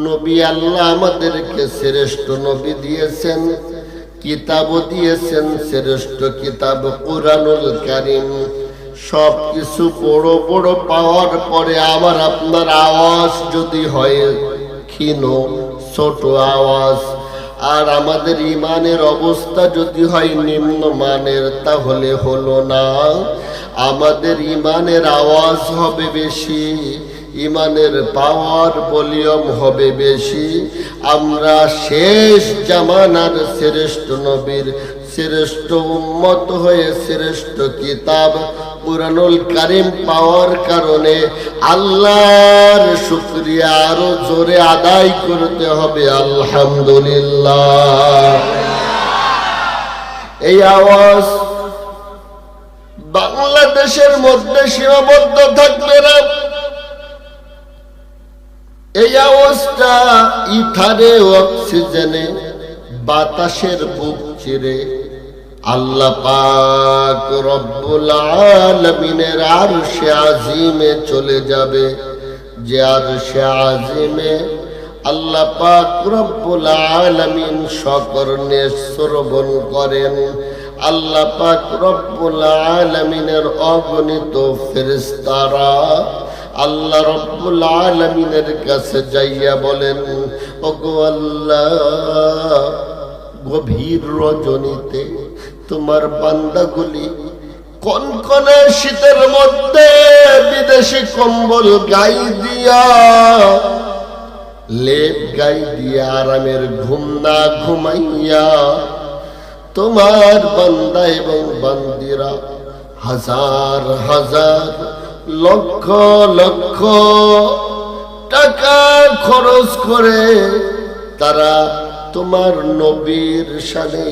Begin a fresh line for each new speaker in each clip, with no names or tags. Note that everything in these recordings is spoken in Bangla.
নবী আল্লাহ আমাদেরকে শ্রেষ্ঠ নবী দিয়েছেন কিতাবও দিয়েছেন, শ্রেষ্ঠ কিতাব কোরআনুল কারিম। সব কিছু বড় বড় পাওয়ার পরে আবার আপনার আওয়াজ যদি হয়, ক্ষীণ, ছোট আওয়াজ। আর আমাদের ইমানের অবস্থা যদি হয় নিম্ন মানের তাহলে হলো না। আমাদের ইমানের আওয়াজ হবে বেশি। ইমানের পাওয়ার ভলিউম হবে বেশি। আমরা শেষ জামানার শ্রেষ্ঠ নবীর, শ্রেষ্ঠ উন্মত হয়ে শ্রেষ্ঠ কিতাব পুরানুল কারিম পাওয়ার কারণে আল্লাহর শুক্রিয়া আরও জোরে আদায় করতে হবে। আলহামদুলিল্লাহ। এই আওয়াজ বাংলাদেশের মধ্যে সীমাবদ্ধ থাকবে না। এই অবস্থা ইথারে অক্সিজেনে, বাতাসের বুক চিরে। আল্লাহ পাক রব্বুল আলামিনের আরশে আজিমে চলে যাবে। যে আরশে আজিমে আল্লাহ পাক রব্বুল আলামিন সকর্ণে শ্রবণ করেন। আল্লাহ পাক রব্বুল আলামিনের অগণিত ফেরেশতারা আল্লাহ রব্বুল আলমিনের কাছে যাইয়া বলেন, ওগো আল্লাহ, গভীর রজনীতে তোমার বান্দাগুলি কনকনে শীতের মধ্যে বিদেশি কম্বল গাই দিয়া, লেপ গাই দিয়া আরামের ঘুম না ঘুমাইয়া তোমার বান্দা এবং বান্দিরা হাজার হাজার লক্ষ লক্ষ টাকা খরচ করে তারা তোমার নবীর সানে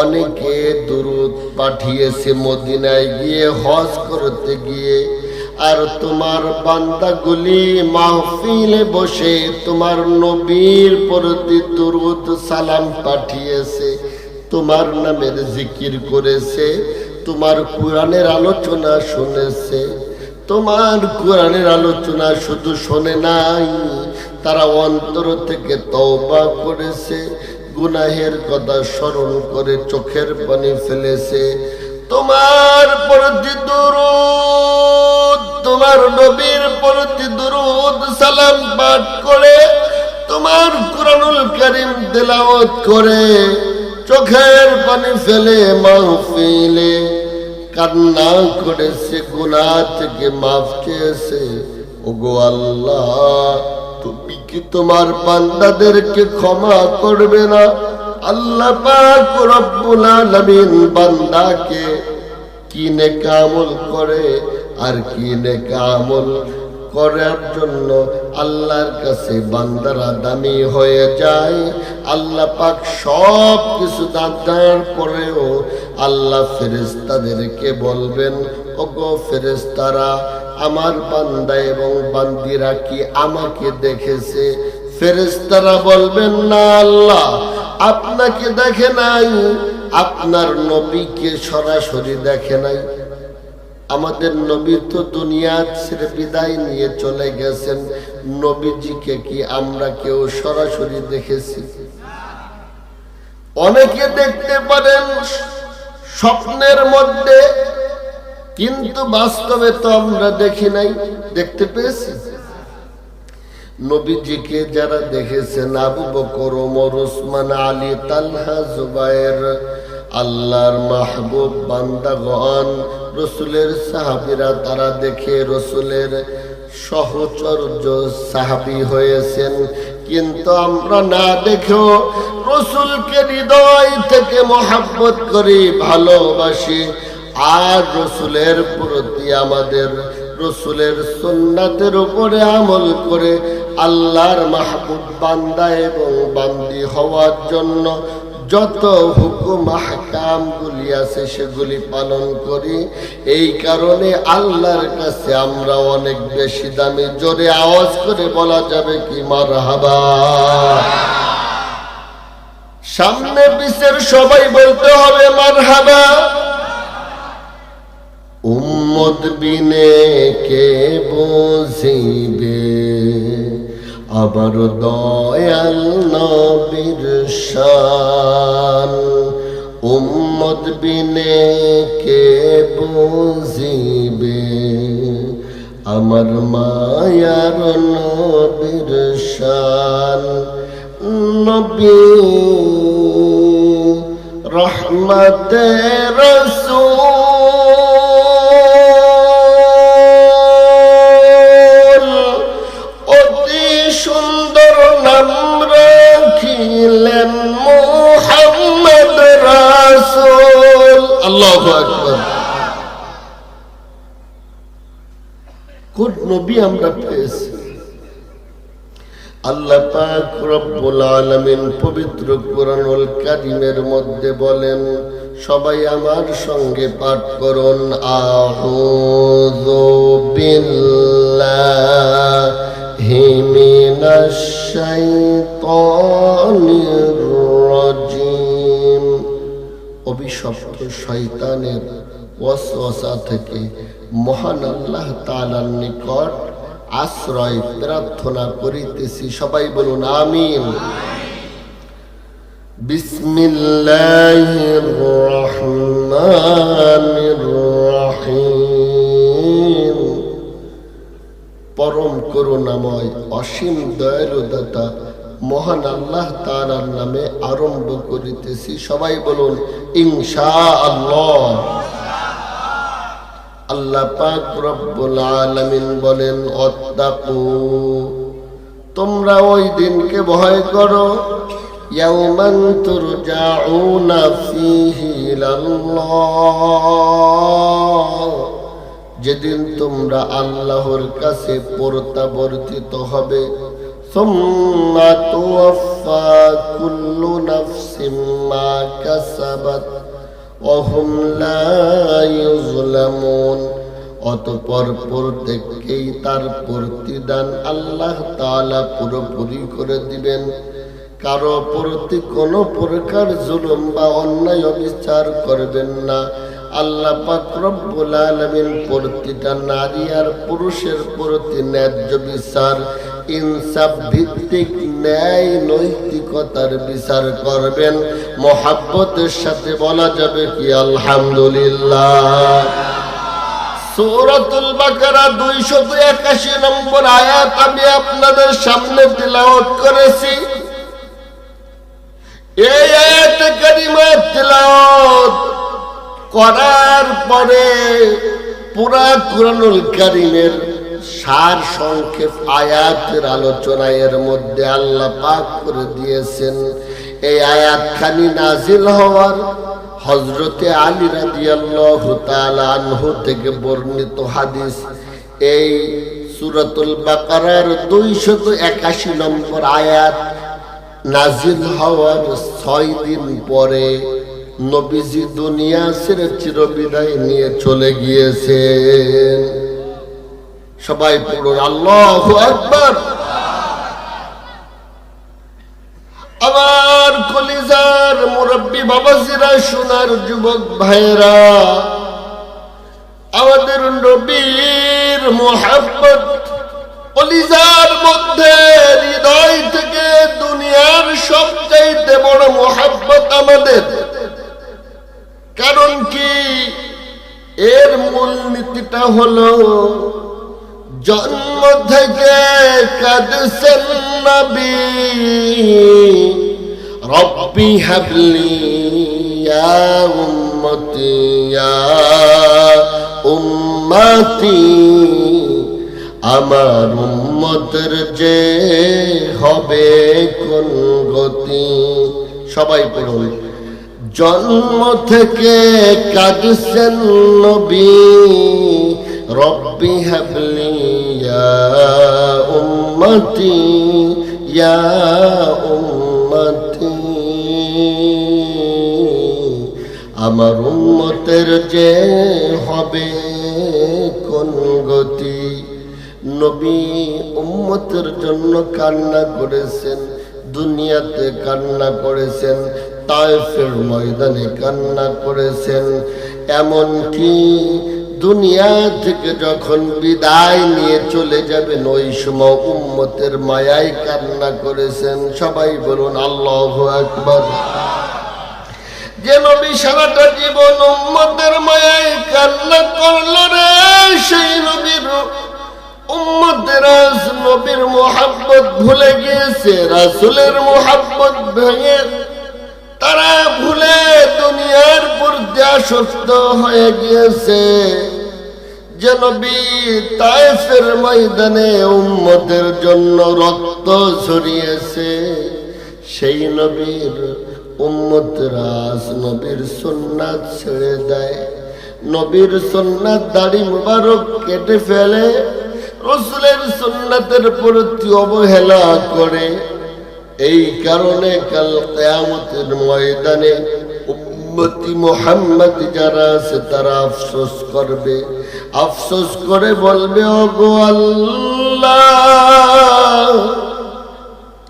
অনেকে দূরত পাঠিয়েছে মদিনায় গিয়ে, হজ করতে গিয়ে। আর তোমার বান্দাগুলি মাহফিলে বসে তোমার নবীর প্রতি দুরুদ সালাম পাঠিয়েছে, তোমার নামের জিকির করেছে, তোমার কোরআনের আলোচনা শুনেছে। তোমার কোরআনের আলোচনা শুধু শোনে নাই। তারা অন্তর থেকে তওবা করেছে, গুনাহের কথা স্মরণ করে চোখের পানি ফেলেছে। তোমার প্রতি দুরুদ, তোমার নবীর প্রতি দুরুদ সালাম পাঠ করে, তোমার কোরআনুল কারিম তেলাওয়াত করে, চোখের পানি ফেলে মাহফিলে কান্না করেছে গুনা থেকে মাফ চেয়েছে। ওগো আল্লাহ, তুমি কি তোমার বান্দাদেরকে ক্ষমা করবে না? আল্লাহ পাক রব্বুল বান্দাকে কি নেকামল করে আর কি নেকামল করার জন্য আল্লাহর কাছে বান্দারা দামি হয়ে যায়। আল্লাহ পাক সব কিছু দাদার পরেও আল্লাহ ফেরেস্তাদেরকে বলবেন, ওগো ফেরেস্তারা আমার বান্দা এবং বান্দিরা কি আমাকে দেখেছে? ফেরেস্তারা বলবেন, না আল্লাহ, আপনাকে দেখে নাই। আপনার নবীকে সরাসরি দেখে নাই। আমাদের নবী তো দুনিয়া ছেড়ে বিদায় নিয়ে চলে গেছেন। নবীজিকে কি আমরা কেউ সরাসরি দেখেছি? অনেকে দেখতে পারেন স্বপ্নের মধ্যে, কিন্তু বাস্তবে তো আমরা দেখি নাই। দেখতে পেয়েছি? নবীজিকে যারা দেখেছেন আবু বকর, ওমর, ওসমান, আলী, তালহা, জুবায়ের আল্লাহর মাহবুব বান্দাগণ, রসুলের সাহাবিরা তারা দেখে রসুলের সহচর্য সাহাবি হয়েছেন। কিন্তু আমরা না দেখেও রসুলকে হৃদয় থেকে মহাব্বত করি, ভালোবাসি। আর রসুলের প্রতি আমাদের রসুলের সুন্নাতের উপরে আমল করে আল্লাহর মাহবুব বান্দা এবং বান্দি হওয়ার জন্য যত হুকুম হাকাম গুলি আছে সেগুলি পালন করি। এই কারণে আল্লাহর কাছে আমরা অনেক বেশি দামি, জোরে আওয়াজ করে বলা যাবে কি মার হাবা সামনে পিছের সবাই বলতে হবে মার হাবা উম্মত বিনে কে বুঝিবে? আবার দয়াল নবীর শান। উম্মত বিনে কে বুঝিবে? আমার মায়ার নবীর শান। নবী, রহমতে রসূল আমরা আল্লাহ পবিত্র কোরআনুল কারীমের মধ্যে বলেন, সবাই আমার সঙ্গে পাঠ করুন, আউযু বিল্লাহি মিনাশ অভিশপ্ত শয়তানের ওয়াসওয়াসা থেকে মহান আল্লাহ তাআলার নিকট আশ্রয় প্রার্থনা করিতেছি। সবাই বলুন, আমিন। পরম করুণাময় অসীম দয়ালু দাতা মহান আল্লাহ তাআলার নামে আরম্ভ করিতেছি। সবাই বলুন ইনশা আল্লাহ আল্লাহ পাক রব্বুল আলামিন বলেন, অত্তাকু, তোমরা ওই দিনকে ভয় করো। ইয়াউমান তুরজাউনা ফীহি ইলাল্লাহ। যেদিন তোমরা আল্লাহর কাছে প্রত্যাবর্তিত হবে ثم توفى كل نفس ما كسبت وهم لا يظلمون অতপর প্রত্যেককেই তার প্রতিদান আল্লাহ তাআলা পুরোপুরি করে দিবেন কারো প্রতি কোনো প্রকার জুলুম বা অন্যায় অবিচার করবেন না আল্লাহ পাক রব্বুল আলামিন প্রতিটা নারী আর পুরুষের প্রতি ন্যায্য বিচার ইনসাফ ভিত্তিক ন্যায় নৈতিকতার বিচার করবেন। মহাব্বতের সাথে বলা যাবে কি? আলহামদুলিল্লাহ। সূরাতুল বাকারা 281 নম্বর আয়াত আমি আপনাদের সামনে তিলাওয়াত করেছি। করার পরে পুরা কুরআনুল কারীমের সার সংক্ষেপ আয়াতের আলোচনা এর মধ্যে আল্লাহ পাক করে দিয়েছেন। এই আয়াতখানি নাজিল হওয়ার হজরতে আলী রাদিয়াল্লাহু তাআলা আনহু থেকে বর্ণিত হাদিস। এই সূরাতুল বাকারার 281 নম্বর আয়াত নাজিল হওয়ার ছয় দিন পরে নবীজি দুনিয়া ছেড়ে চিরবিদায় নিয়ে চলে গিয়েছেন। সবাই পড়ুন আল্লাহু আকবার। আমার কলিজার মুরব্বী বাবাজিরা, সোনার যুবক ভাইরা আমাদের নবীর মোহাব্বত কলিজার মধ্যে হৃদয় থেকে দুনিয়ার সবচাইতে বড় মোহাব্বত আমাদের। কারণ কি? এর মূল নীতিটা হলো জন্ম থেকে কাদছেন নবী। রব্বি হাবলি ইয়া উম্মতি ইয়া উম্মতি। আমার উম্মতের যে হবে কোন গতি? সবাই পড়ুন। জন্ম থেকে কাঁদছেন নবী। রব্বি হাবলি ইয়া উম্মতি। আমার উম্মতের যে হবে কোন গতি? নবী উম্মতের জন্য কান্না করেছেন, দুনিয়াতে কান্না করেছেন তায়েফের ময়দানে কান্না করেছেন। এমনকি দুনিয়া থেকে যখন বিদায় নিয়ে চলে যাবেন, ওই সময় উম্মতের মায়ায় কান্না করেছেন। সবাই বলুন, আল্লাহ সারাটা জীবন মায়ায় কান্না সেই নবীর নবীর ভুলে গিয়েছে তারা ভুলে দুনিয়ার প্রতি আসক্ত হয়ে গিয়েছে। যে নবী তায়েফের ময়দানে উম্মতের জন্য রক্ত ঝরিয়েছে। সেই নবীর উম্মতরা আজ নবীর সুন্নাত ছেড়ে দেয়। নবীর সুন্নাত দাড়ি মুবারক কেটে ফেলে, রসুলের সুন্নাতের প্রতি অবহেলা করে। এই কারণে কাল কেয়ামতের ময়দানে উম্মতি মোহাম্মদ যারা আছে তারা আফসোস করবে। আফসোস করে বলবে, ওগো আল্লাহ,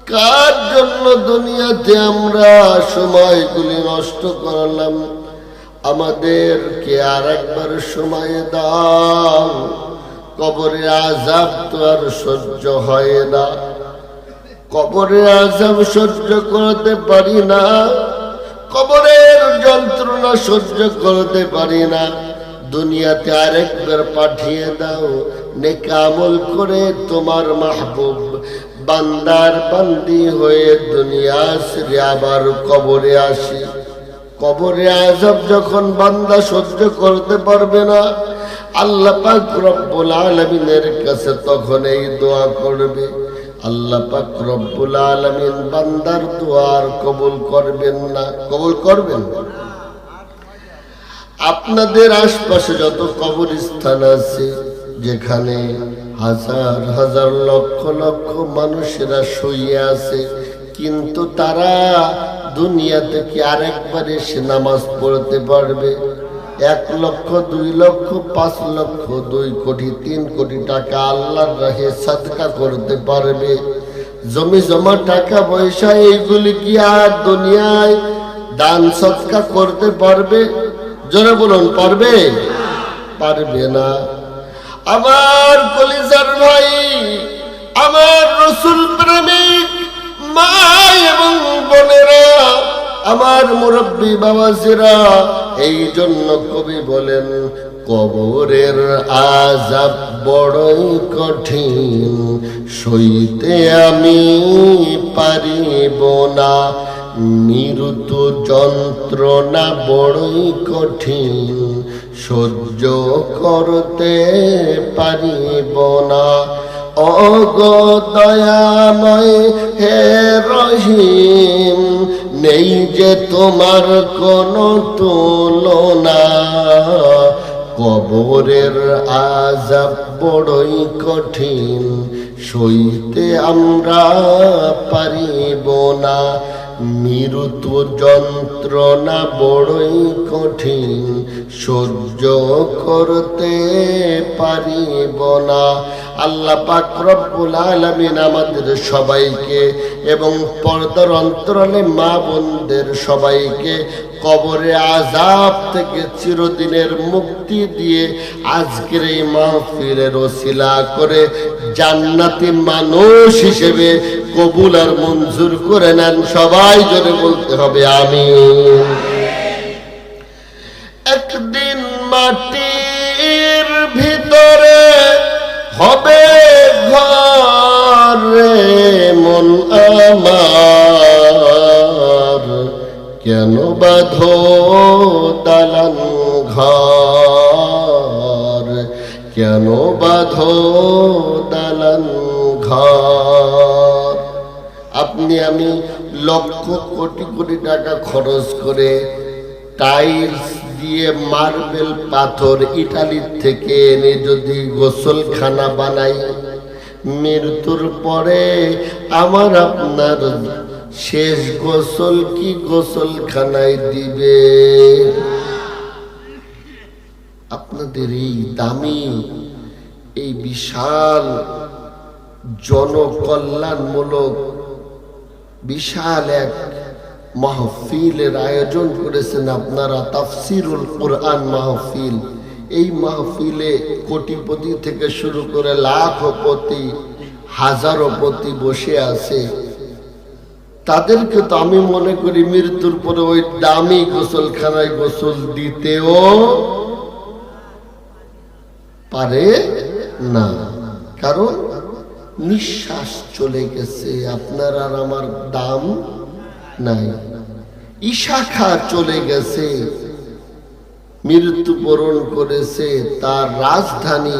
কার জন্য দুনিয়াতে আমরা সময়গুলি নষ্ট করলাম? আমাদেরকে আর একবার সময় দাও। কবরে আজাব তো আর সহ্য হয় না। কবরে আজাব সহ্য করতে পারি না। কবরের যন্ত্রণা সহ্য করতে পারি না। দুনিয়াতে আরেকবার পাঠিয়ে দাও। নেকামল করে তোমার মাহবুব। বান্দার বান্দি হয়ে দুনিয়া আসলে আবার কবরে আসি। কবরে আজব যখন বান্দা সহ্য করতে পারবে না, আল্লাহ পাক রব্বুল আলমিনের কাছে তখন এই দোয়া করবে। আল্লাহ পাক রব্বুল আলমিন বান্দার দোয়ার কবুল করবেন না। কবুল করবেন? আপনাদের আশপাশে যত কবরস্থান আছে, যেখানে হাজার হাজার লক্ষ লক্ষ মানুষেরা শুয়ে আছে, কিন্তু তারা দুনিয়াতে কি আরেকবার এসে নামাজ পড়তে পারবে। এক লক্ষ, দুই লক্ষ, পাঁচ লক্ষ, দুই কোটি, তিন কোটি টাকা আল্লাহর রাহে সাদকা করতে পারবে। জমি জমা, টাকা পয়সা, এইগুলি কি আর দুনিয়ায় দান সৎকা করতে পারবে? জোরে বলুন, পারবে? পারবে না। আমার কলিজার ভাই, আমার রসুল প্রেমিক, মা এবং বোনেরা, আমার মুরব্বী বাবাজিরা, এই জন্য কবি বলেন, কবরের আজাব বড়ই কঠিন, সইতে আমি পারিব না। মৃত্যু যন্ত্রণা বড়ই কঠিন, সহ্য করতে পারিব না। অগ দয়াময় হে রহিম, নেই যে তোমার কোনো তুলনা। কবরের আজাব বড়ই কঠিন, সইতে আমরা পারিব না। মৃত্যু যন্ত্রণা বড়ই কঠিন। সহ্য করতে পারিব না। আল্লাহ পাক রব্বুল আলামিন আমাদের সবাইকে এবং পর্দার অন্তরালে মা বোনদের সবাইকে কবরে আজাব থেকে চিরদিনের মুক্তি দিয়ে আজকের এই মাহফিলের ওসিলা করে জান্নাতি মানুষ হিসেবে কবুল আর মঞ্জুর করে নেন। সবাই জোরে বলতে হবে আমি একদিন মাটির ভিতরে হবে ঘরে মন আমার। কেন বাধো দালান ঘর? কেন বাধো দালান ঘর? আপনি আমি লক্ষ কোটি কোটি টাকা খরচ করে টাইলস দিয়ে মার্বেল পাথর ইটালির থেকে এনে যদি গোসলখানা বানাই, মৃত্যুর পরে আমার আপনার শেষ গোসল কি গোসলখানায় দিবে? আপনাদের এই দামি, এই বিশাল জনকল্যাণমূলক, বিশাল এক মাহফিলের আয়োজন করেছেন আপনারা, তাফসিরুল কোরআন মাহফিল। এই মাহফিলে কোটিপতি থেকে শুরু করে লাখপতি, হাজারোপতি বসে আছে। তাদেরকে তো আমি মনে করি মৃত্যুর পরে ওই দামি গোসলখানায় গোসল দিতেও পারে না। কারণ নিঃশ্বাস চলে গেছে, আপনার আর আমার দাম নাই। ইশাখা চলে গেছে মৃত্যুবরণ করেছে, তার রাজধানী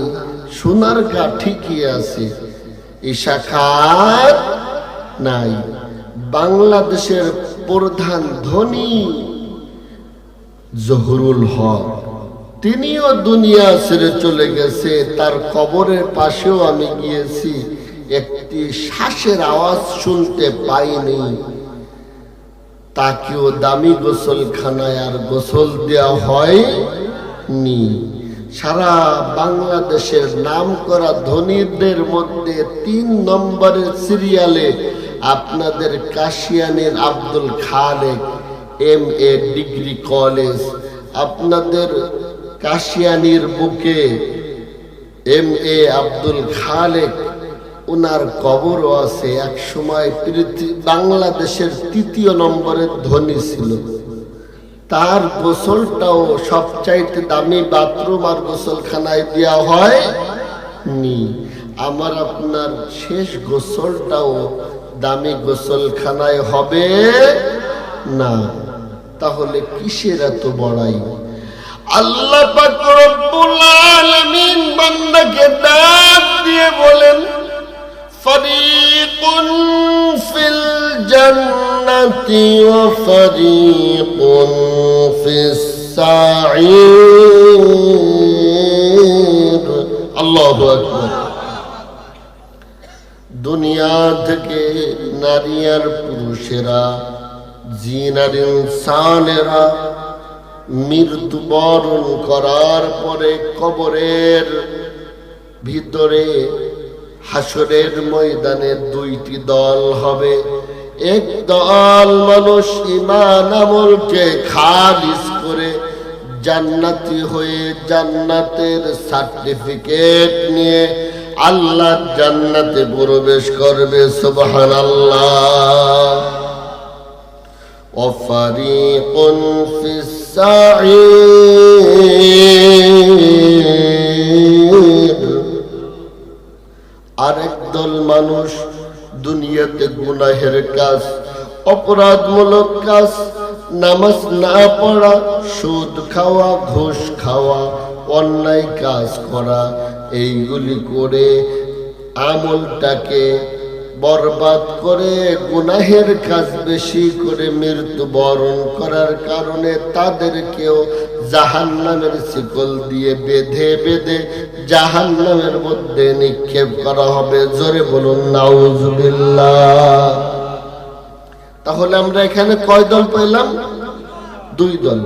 সোনার সোনারগা ঠিকই আছে। ইশাখার নাই। বাংলাদেশের প্রধান ধনী জহরুল হক। তিনিও দুনিয়া ছেড়ে চলে গেছে। তার কবরের পাশেও আমি গিয়েছি। একটি শ্বাসের আওয়াজ শুনতে পাইনি। তাকেও দামি গোসলখানায় আর গোসল দেওয়া হয়নি। সারা বাংলাদেশের নাম করা ধনীদের মধ্যে তিন নম্বরের সিরিয়ালে আপনাদের কাশিয়ানের Abdul Khaleque M A degree college. আপনাদের কাশিয়ানির বুকে এম এ আব্দুল খালেক ওনার কবরও আছে। এক সময় পৃথিবী বাংলাদেশের তৃতীয় নম্বরের ধনী ছিল। তার গোসলটাও সবচাইতে দামি বাথরুম আর গোসলখানায় দেওয়া হয় নি আমার আপনার শেষ গোসলটাও দামি গোসলখানায় হবে না? তাহলে কিসের এত বড়াই? আল্লাহ পাক রব্বুল বান্দাকে ডাক দিয়ে বলেন আল্লাহ ফিল দুনিয়া থেকে নারী আর পুরুষেরা জিন আর ইনসানেরা মৃত্যুবরণ করার পরে কবরের ভিতরে হাসরের ময়দানে দুইটি দল হবে। এক দল মানুষ ইমান আমলকে খালিজ করে জান্নাতি হয়ে জান্নাতের সার্টিফিকেট নিয়ে আল্লাহ জান্নাতে প্রবেশ করবে সুবহান আল্লাহ وفريق في السعير আরেক দল মানুষ দুনিয়াতে গুনাহের কাজ অপরাধমূলক কাজ নামাজ না পড়া সুদ খাওয়া ঘুষ খাওয়া অন্যায় কাজ করা এইগুলি করে আমলটাকে বরবাদ করে গুনাহের কাজ বেশি করে মৃত্যু বরণ করার কারণে তাদেরকেও জাহান নামের শিকল দিয়ে বেঁধে বেঁধে জাহান নামের মধ্যে নিক্ষেপ করা হবে। জোরে বলুন, নাউজুবিল্লাহ। তাহলে আমরা এখানে কয় দল পেলাম দুই দল।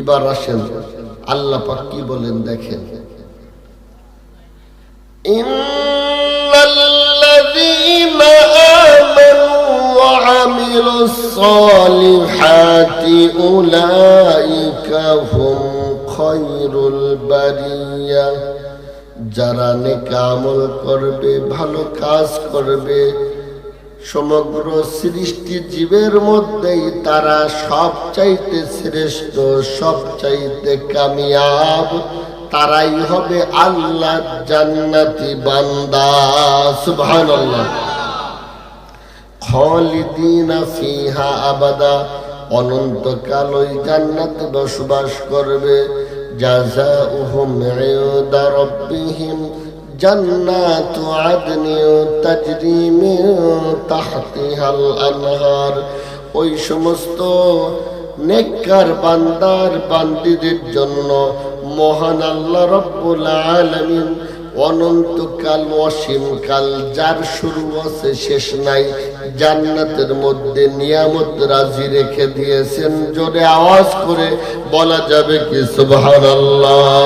এবার আসেন, আল্লাহ পাক কি বলেন দেখেন। إن الذين آمنوا وعملوا الصالحات أولئك هم خير البرية যারা নেক আমল করবে ভালো কাজ করবে সমগ্র সৃষ্টি জীবের মধ্যেই তারা সবচাইতে শ্রেষ্ঠ সবচাইতে কামিয়াব তারাই হবে আল্লাহ জান্নাতি বান্দা, সুবহানাল্লাহ। খালিদিনা ফিহা আবাদা অনন্তকাল ওই জান্নাতে বসবাস করবে। জাযাউহুম ইনদা রাব্বিহিম জান্নাতু আদনি তাজরি মিন তাহতিহাল আনহার। ওই সমস্ত নেককার বান্দার বান্দিদের জন্য মহান আল্লাহ রব্বুল আলামিন অনন্তকাল অসীমকাল যার শুরু আছে শেষ নাই জান্নাতের মধ্যে নিয়ামত রাজি রেখে দিয়েছেন জোরে আওয়াজ করে বলা যাবে কি সুবহানাল্লাহ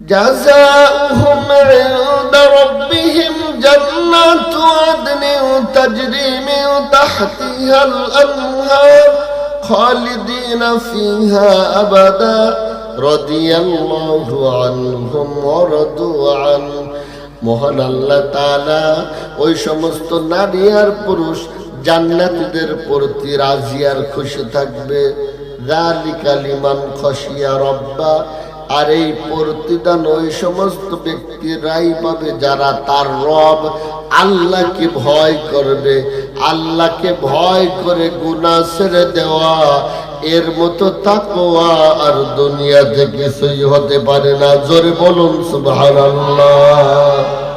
جزاؤهم عند ربهم جنات عدن تجري من تحتها الأنهار خالدين فيها أبدا رضي الله عنهم ورضوا عنه মহান আল্লাহ তাআলা ওই সমস্ত নারী আর পুরুষ জান্নাতীদের প্রতি রাজি আর খুশি থাকবে যালিকা লিমান খসিয়া রব্বা আর এই প্রতিদান ওই সমস্ত ব্যক্তিরাই পাবে যারা তার রব আল্লাহকে ভয় করবে, আল্লাহকে ভয় করে গুনা ছেড়ে দেওয়া, এর মতো তাকোয়া আর দুনিয়াতে কিছুই হতে পারে না। জোরে বলুন, সুবহানাল্লাহ।